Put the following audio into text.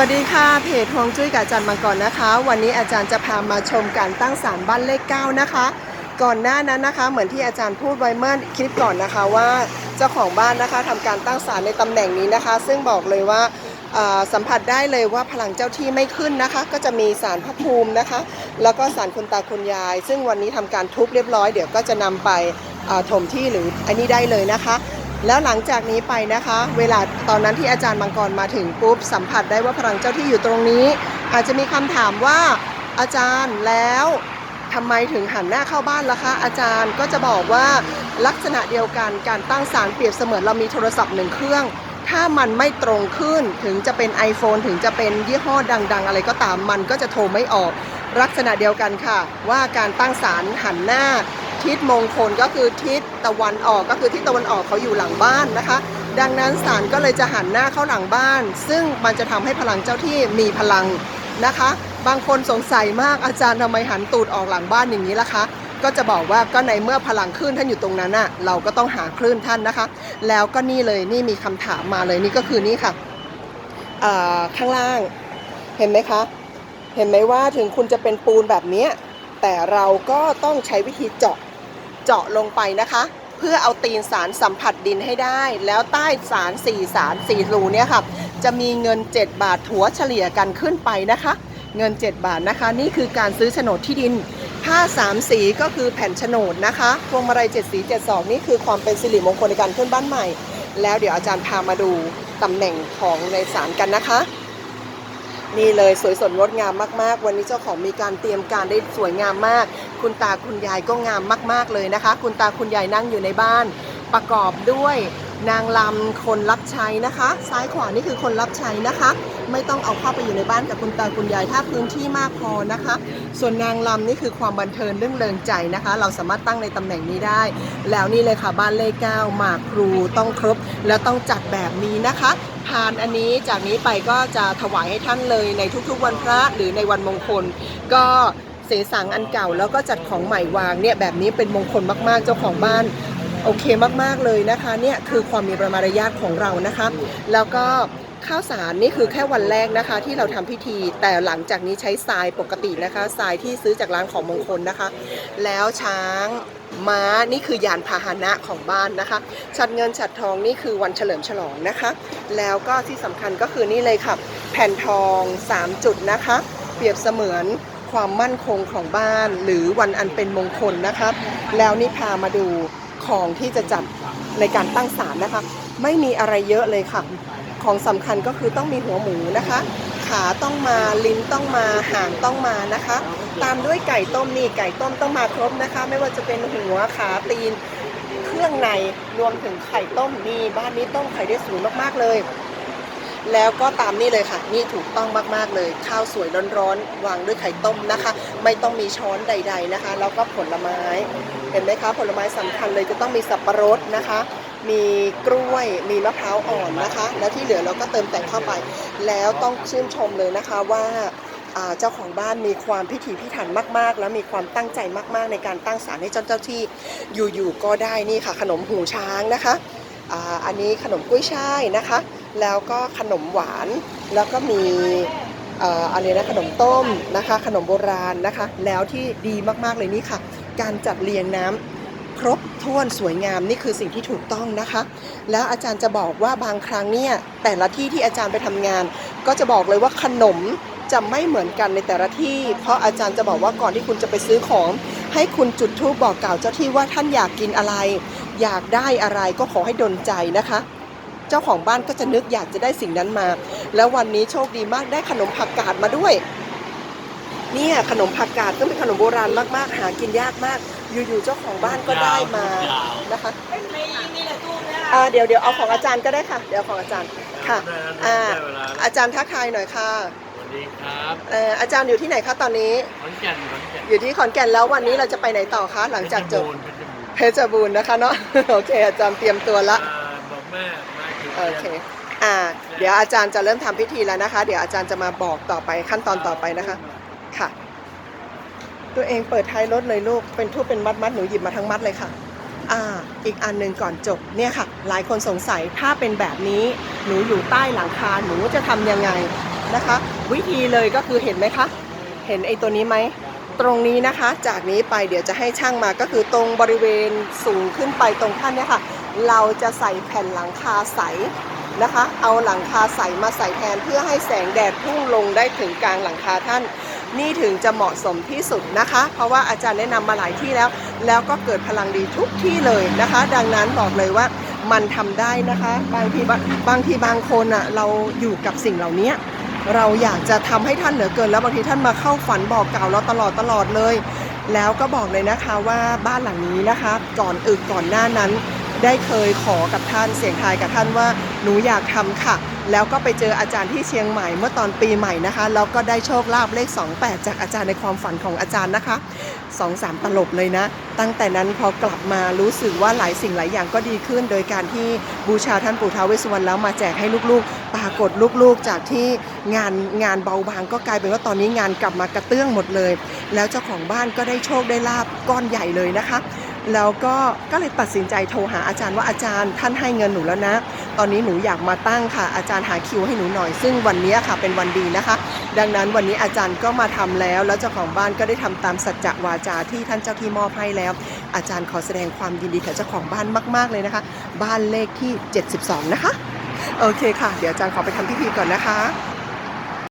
วัสดีค่ะเพจฮวงจุ้ยกับอาจารย์มังกรนะคะ วันนี้อาจารย์จะพามาชมการตั้งศาลบ้านเลขเก้านะคะ ก่อนหน้านั้นนะคะ เหมือนที่อาจารย์พูดไว้เมื่อคลิปก่อนนะคะว่าเจ้าของบ้านนะคะทำการตั้งศาลในตำแหน่งนี้นะคะ ซึ่งบอกเลยว่าสัมผัสได้เลยว่าพลังเจ้าที่ไม่ขึ้นนะคะ ก็จะมีศาลพระภูมินะคะ แล้วก็ศาลคุณตาคุณยาย ซึ่งวันนี้ทำการทุบเรียบร้อยเดี๋ยวก็จะนำไปเอ่อถมที่หรืออันนี้ได้เลยนะคะ แล้วหลังจากนี้ไปนะคะ เวลาตอนนั้นที่อาจารย์มังกรมาถึงปุ๊บสัมผัสได้ว่าพลังเจ้าที่อยู่ตรงนี้ อาจจะมีคำถามว่าอาจารย์แล้วทำไมถึงหันหน้าเข้าบ้านล่ะคะ อาจารย์ก็จะบอกว่าลักษณะเดียวกันการตั้งสารเปรียบเสมือนเรามีโทรศัพท์หนึ่งเครื่อง ถ้ามันไม่ตรงขึ้นถึงจะเป็น iPhone ถึงจะเป็นยี่ห้อดัง ๆ อะไรก็ตามมันก็จะโทรไม่ออก ลักษณะเดียวกันค่ะ ว่าการตั้งศาลหันหน้า ทิศมงคลก็คือทิศตะวันออกก็คือทิศตะวันออกเขาอยู่หลังบ้านนะคะ ดังนั้นศาลก็เลยจะหันหน้าเข้าหลังบ้าน ซึ่งมันจะทำให้พลังเจ้าที่มีพลังนะคะ บางคนสงสัยมากอาจารย์ทำไมหันตูดออกหลังบ้านอย่างนี้ล่ะคะก็จะบอกว่าก็ในเมื่อพลังคลื่นท่านอยู่ตรงนั้นน่ะเราก็ต้องหาคลื่นท่านนะคะ แล้วก็นี่เลยนี่มีคำถามมาเลยนี่ก็คือนี่ค่ะข้างล่างเห็นไหมคะ เห็นไหมว่าถึงคุณจะเป็นปูนแบบนี้แต่เราก็ต้องใช้วิธีเจาะ เจาะลงไปนะคะ เพื่อเอาตีนสารสัมผัสดินให้ได้ แล้วใต้สาร4สาร4รูเนี่ยค่ะจะมีเงิน 7 บาทถัวเฉลี่ยกันขึ้นไปนะคะ เงิน 7 บาทนะคะ นี่คือการซื้อโฉนดที่ดิน ผ้าสามสีก็คือแผ่นโฉนดนะคะพวงมาลัย7สี7สองนี่คือความเป็นสิริมงคลในการขึ้นบ้านใหม่ แล้วเดี๋ยวอาจารย์พามาดูตำแหน่งของในศาลกันนะคะนี่เลยสวยสดงดงามมาก ๆ วันนี้เจ้าของมีการเตรียมการได้สวยงามมาก คุณตาคุณยายก็งามมาก ๆเลยนะคะ คุณตาคุณยายนั่งอยู่ในบ้านประกอบด้วยนางลำคนรับใช้นะคะ ซ้ายขวานี่คือคนรับใช้นะคะ ไม่ต้องเอาเข้าไปอยู่ในบ้านกับคุณตาคุณยายถ้าพื้นที่มากพอนะคะ ส่วนนางลำนี่คือความบันเทิงเรื่องเริงใจนะคะ เราสามารถตั้งในตำแหน่งนี้ได้ แล้วนี่เลยค่ะบ้านเลขเก้าหมากครูต้องครบ แล้วต้องจัดแบบนี้นะคะพานอันนี้จากนี้ไปก็จะถวายให้ท่านเลยในทุกๆวันพระหรือในวันมงคล ก็ เสสังอันเก่าแล้วก็จัดของใหม่วางเนี่ยแบบนี้เป็นมงคลมาก ๆ เจ้าของบ้านโอเคมาก ๆ เลยนะคะเนี่ยคือความมีประมารยาทของเรานะคะแล้วก็ข้าวสารนี่คือแค่วันแรกนะคะ ที่เราทำพิธี แต่หลังจากนี้ใช้ทรายปกตินะคะทรายที่ซื้อจากร้านของมงคลนะคะ แล้วช้างม้านี่คือยานพาหนะของบ้านนะคะฉัดเงินฉัดทองนี่คือวันเฉลิมฉลองนะคะ แล้วก็ที่สำคัญก็คือนี่เลยค่ะ แผ่นทอง 3 จุดนะคะ เปรียบเสมือน ความมั่นคงของบ้าน หรือวันอันเป็นมงคลนะคะแล้วนี่พามาดูของที่จะจัดในการตั้งศาลนะคะ ไม่มีอะไรเยอะเลยค่ะ ของสำคัญก็คือต้องมีหัวหมูนะคะ ขาต้องมาลิ้นต้องมาหางต้องมานะคะ ตามด้วยไก่ต้มนี่ไก่ต้มต้องมาครบนะคะ ไม่ว่าจะเป็นหัวขาตีน เครื่องในรวมถึงไข่ต้มนี่บ้านนี้ต้มไข่ได้สูงมากๆเลย แล้วก็ตามนี่เลยค่ะ นี่ถูกต้องมากๆเลย ข้าวสวยร้อนๆวางด้วยไข่ต้มนะคะ ไม่ต้องมีช้อนใด ๆนะคะ แล้วก็ผลไม้ เห็นไหมคะ ผลไม้สำคัญเลยจะต้องมีสับปะรดนะคะ มีกล้วย มีมะพร้าวอ่อนนะคะ แล้วที่เหลือเราก็เติมแต่งเข้าไป แล้วต้องชื่นชมเลยนะคะว่าเจ้าของบ้านมีความพิถีพิถันมากๆ แล้วมีความตั้งใจมากๆ ในการตั้งศาลให้เจ้าเจ้าที่อยู่ๆก็ได้นี่ค่ะ ขนมหูช้างนะคะออันนี้ขนมกุ้ยช่ายนะคะ แล้วก็ขนมหวาน แล้วก็มีอะไรนะขนมต้มนะคะ ขนมโบราณนะคะ แล้วที่ดีมากๆเลยนี่ค่ะ การจัดเรียงน้ำครบถ้วนสวยงามนี่คือสิ่งที่ถูกต้องนะคะ แล้วอาจารย์จะบอกว่าบางครั้งเนี่ยแต่ละที่ที่อาจารย์ไปทำงาน ก็จะบอกเลยว่าขนมจะไม่เหมือนกันในแต่ละที่ เพราะอาจารย์จะบอกว่าก่อนที่คุณจะไปซื้อของ ให้คุณจุดธูปบอกกล่าวเจ้าที่ว่าท่านอยากกินอะไร อยากได้อะไรก็ขอให้ดลใจนะคะ จ้าของบ้านก็จะนึกอยากจะได้สิ่งนั้นมา แล้ววันนี้โชคดีมากได้ขนมผักกาดมาด้วยเนี่ยขนมผักกาดซึ่งเป็นขนมโบราณมากๆหากินยากมาก อยู่ๆเจ้าของบ้านก็ได้มานะคะอ่าเดี๋ยวเดี๋ยวเอาของอาจารย์ก็ได้ค่ะ เดี๋ยวเอาของอาจารย์ค่ะอ่าอาจารย์ทักทายหน่อยค่ะสวัสดีครับเอ่ออาจารย์อยู่ที่ไหนคะตอนนี้ขอนแก่นขอนแก่นอยู่ที่ขอนแก่นแล้ววันนี้เราจะไปไหนต่อคะหลังจากจบเพชรบูรณ์เพชรบูรณ์เพชรบูรณ์นะคะเนาะโอเคอาจารย์เตรียมตัวละอ่าบอกแม่มาถึง โอเคอ่าเดี๋ยวอาจารย์จะเริ่มทำพิธีแล้วนะคะ เดี๋ยวอาจารย์จะมาบอกต่อไปขั้นตอนต่อไปนะคะ ค่ะ ตัวเองเปิดท้ายรถเลยลูก เป็นทูบเป็นมัดมัดหนูหยิบมาทั้งมัดเลยค่ะ อ่า อีกอันหนึ่งก่อนจบเนี่ยค่ะ หลายคนสงสัยถ้าเป็นแบบนี้หนูอยู่ใต้หลังคาหนูจะทำยังไงนะคะ วิธีเลยก็คือเห็นไหมคะ เห็นไอ้ตัวนี้ไหมตรงนี้นะคะ จากนี้ไปเดี๋ยวจะให้ช่างมาก็คือตรงบริเวณสูงขึ้นไปตรงท่านเนี่ยค่ะ เราจะใส่แผ่นหลังคาใสนะคะ เอาหลังคาใสมาใส่แทนเพื่อให้แสงแดดพุ่งลงได้ถึงกลางหลังคาท่าน นี่ถึงจะเหมาะสมที่สุดนะคะ เพราะว่าอาจารย์แนะนำมาหลายที่แล้ว แล้วก็เกิดพลังดีทุกที่เลยนะคะ ดังนั้นบอกเลยว่ามันทำได้นะคะ บางทีบางทีบางคนอะเราอยู่กับสิ่งเหล่านี้เราอยากจะทำให้ท่านเหลือเกิน แล้วบางทีท่านมาเข้าฝันบอกกล่าวเราตลอดตลอดเลย แล้วก็บอกเลยนะคะว่าบ้านหลังนี้นะคะ ก่อนอึกก่อนหน้านั้น ได้เคยขอกับท่านเสียงทายกับท่านว่าหนูอยากทำค่ะ แล้วก็ไปเจออาจารย์ที่เชียงใหม่เมื่อตอนปีใหม่นะคะแล้วก็ได้โชคลาภเลข 28 จากอาจารย์ในความฝันของอาจารย์นะคะสองสามตลบเลยนะ ตั้งแต่นั้นพอกลับมารู้สึกว่าหลายสิ่งหลายอย่างก็ดีขึ้น โดยการที่บูชาท่านปู่ท้าวเวสสุวรรณแล้วมาแจกให้ลูกๆ ปรากฏลูกๆ จากที่งานงานเบาบางก็กลายเป็นว่าตอนนี้งานกลับมากระเตื้องหมดเลย แล้วเจ้าของบ้านก็ได้โชคได้ลาบก้อนใหญ่เลยนะคะ แล้วก็ก็เลยตัดสินใจโทรหาอาจารย์ว่าอาจารย์ท่านให้เงินหนูแล้วนะ ตอนนี้หนูอยากมาตั้งค่ะ อาจารย์หาคิวให้หนูหน่อย ซึ่งวันนี้ค่ะเป็นวันดีนะคะ ดังนั้นวันนี้อาจารย์ก็มาทำแล้ว แล้วเจ้าของบ้านก็ได้ทำตามสัจจะวาจาที่ท่านเจ้าที่มอบให้แล้ว อาจารย์ขอแสดงความยินดีกับเจ้าของบ้านมาก ๆเลยนะคะ บ้านเลขที่ 72 นะคะ โอเคค่ะ เดี๋ยวอาจารย์ขอไปทำพิธีก่อนนะคะ